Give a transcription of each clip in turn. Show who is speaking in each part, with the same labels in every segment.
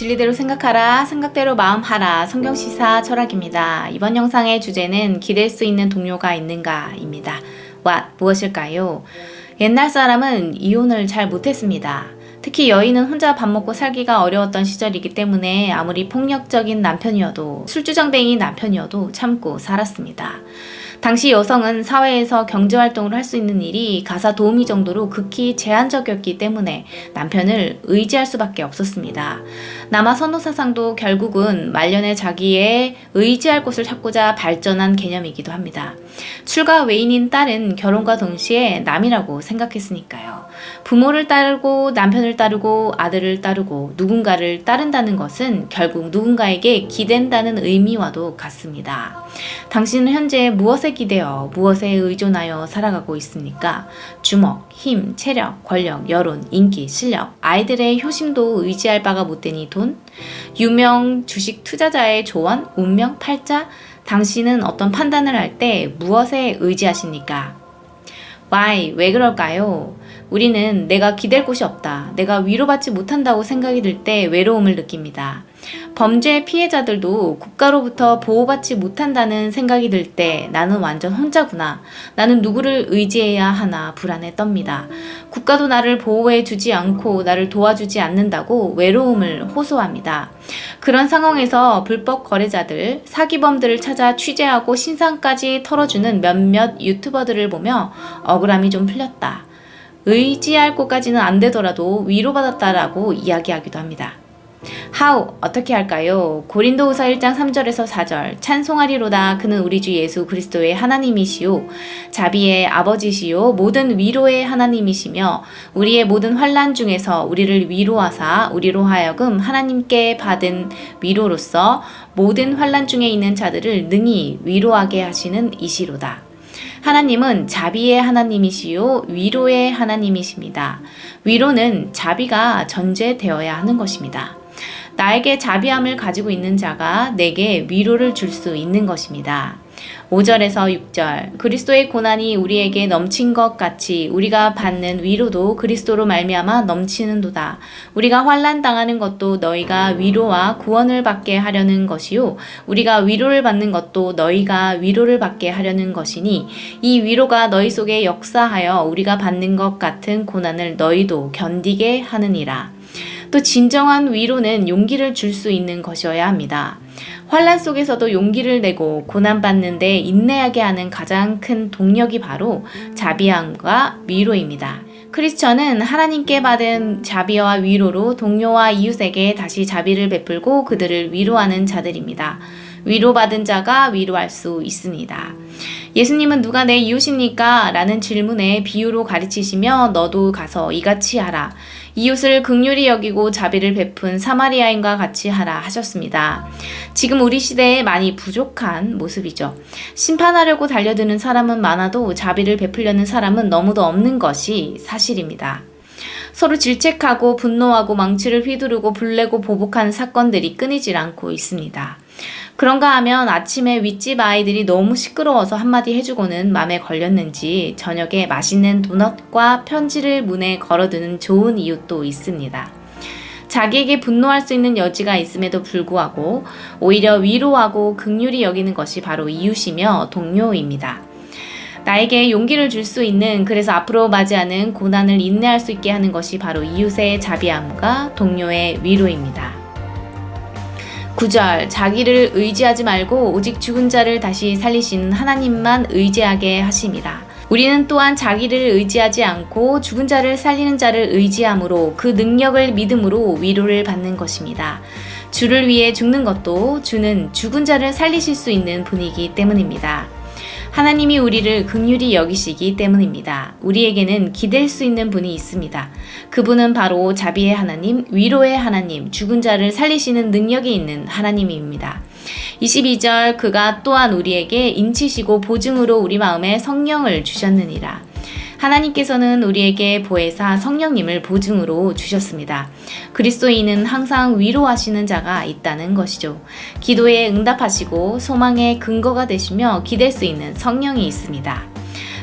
Speaker 1: 진리대로 생각하라, 생각대로 마음하라, 성경시사 철학입니다. 이번 영상의 주제는 기댈 수 있는 동료가 있는가입니다. what, 무엇일까요? 옛날 사람은 이혼을 잘 못했습니다. 특히 여인은 혼자 밥 먹고 살기가 어려웠던 시절이기 때문에 아무리 폭력적인 남편이어도 술주정뱅이 남편이어도 참고 살았습니다. 당시 여성은 사회에서 경제활동을 할 수 있는 일이 가사 도우미 정도로 극히 제한적이었기 때문에 남편을 의지할 수밖에 없었습니다. 남아 선호사상도 결국은 말년에 자기의 의지할 곳을 찾고자 발전한 개념이기도 합니다. 출가 외인인 딸은 결혼과 동시에 남이라고 생각했으니까요. 부모를 따르고 남편을 따르고 아들을 따르고 누군가를 따른다는 것은 결국 누군가에게 기댄다는 의미와도 같습니다. 당신은 현재 무엇에 기대어 무엇에 의존하여 살아가고 있습니까? 주먹, 힘, 체력, 권력, 여론, 인기, 실력, 아이들의 효심도 의지할 바가 못되니 돈? 유명 주식 투자자의 조언, 운명, 팔자? 당신은 어떤 판단을 할 때 무엇에 의지하십니까? Why? 왜 그럴까요? 우리는 내가 기댈 곳이 없다. 내가 위로받지 못한다고 생각이 들 때 외로움을 느낍니다. 범죄 피해자들도 국가로부터 보호받지 못한다는 생각이 들 때 나는 완전 혼자구나. 나는 누구를 의지해야 하나 불안에 떱니다. 국가도 나를 보호해 주지 않고 나를 도와주지 않는다고 외로움을 호소합니다. 그런 상황에서 불법 거래자들, 사기범들을 찾아 취재하고 신상까지 털어주는 몇몇 유튜버들을 보며 억울함이 좀 풀렸다. 의지할 곳까지는 안 되더라도 위로받았다라고 이야기하기도 합니다. How 어떻게 할까요? 고린도후서 1장 3절에서 4절 찬송하리로다 그는 우리 주 예수 그리스도의 하나님이시요 자비의 아버지시요 모든 위로의 하나님이시며 우리의 모든 환난 중에서 우리를 위로하사 우리로 하여금 하나님께 받은 위로로서 모든 환난 중에 있는 자들을 능히 위로하게 하시는 이시로다. 하나님은 자비의 하나님이시요 위로의 하나님이십니다. 위로는 자비가 전제되어야 하는 것입니다. 나에게 자비함을 가지고 있는 자가 내게 위로를 줄 수 있는 것입니다. 5절에서 6절 그리스도의 고난이 우리에게 넘친 것 같이 우리가 받는 위로도 그리스도로 말미암아 넘치는도다. 우리가 환난 당하는 것도 너희가 위로와 구원을 받게 하려는 것이요 우리가 위로를 받는 것도 너희가 위로를 받게 하려는 것이니 이 위로가 너희 속에 역사하여 우리가 받는 것 같은 고난을 너희도 견디게 하느니라. 또 진정한 위로는 용기를 줄 수 있는 것이어야 합니다. 환란 속에서도 용기를 내고 고난 받는데 인내하게 하는 가장 큰 동력이 바로 자비함과 위로입니다. 크리스천은 하나님께 받은 자비와 위로로 동료와 이웃에게 다시 자비를 베풀고 그들을 위로하는 자들입니다. 위로받은 자가 위로할 수 있습니다. 예수님은 누가 내 이웃입니까? 라는 질문에 비유로 가르치시며 너도 가서 이같이 하라. 이웃을 극률이 여기고 자비를 베푼 사마리아인과 같이 하라 하셨습니다. 지금 우리 시대에 많이 부족한 모습이죠. 심판하려고 달려드는 사람은 많아도 자비를 베풀려는 사람은 너무도 없는 것이 사실입니다. 서로 질책하고 분노하고 망치를 휘두르고 불내고 보복하는 사건들이 끊이질 않고 있습니다. 그런가 하면 아침에 윗집 아이들이 너무 시끄러워서 한마디 해주고는 맘에 걸렸는지 저녁에 맛있는 도넛과 편지를 문에 걸어두는 좋은 이웃도 있습니다. 자기에게 분노할 수 있는 여지가 있음에도 불구하고 오히려 위로하고 극률이 여기는 것이 바로 이웃이며 동료입니다. 나에게 용기를 줄 수 있는 그래서 앞으로 맞이하는 고난을 인내할 수 있게 하는 것이 바로 이웃의 자비함과 동료의 위로입니다. 9절 자기를 의지하지 말고 오직 죽은 자를 다시 살리시는 하나님만 의지하게 하심이라. 우리는 또한 자기를 의지하지 않고 죽은 자를 살리는 자를 의지함으로 그 능력을 믿음으로 위로를 받는 것입니다. 주를 위해 죽는 것도 주는 죽은 자를 살리실 수 있는 분이기 때문입니다. 하나님이 우리를 극률이 여기시기 때문입니다. 우리에게는 기댈 수 있는 분이 있습니다. 그분은 바로 자비의 하나님, 위로의 하나님, 죽은 자를 살리시는 능력이 있는 하나님입니다. 22절 그가 또한 우리에게 인치시고 보증으로 우리 마음에 성령을 주셨느니라. 하나님께서는 우리에게 보혜사 성령님을 보증으로 주셨습니다. 그리스도인은 항상 위로하시는 자가 있다는 것이죠. 기도에 응답하시고 소망의 근거가 되시며 기댈 수 있는 성령이 있습니다.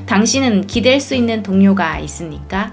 Speaker 1: 당신은 기댈 수 있는 동료가 있습니까?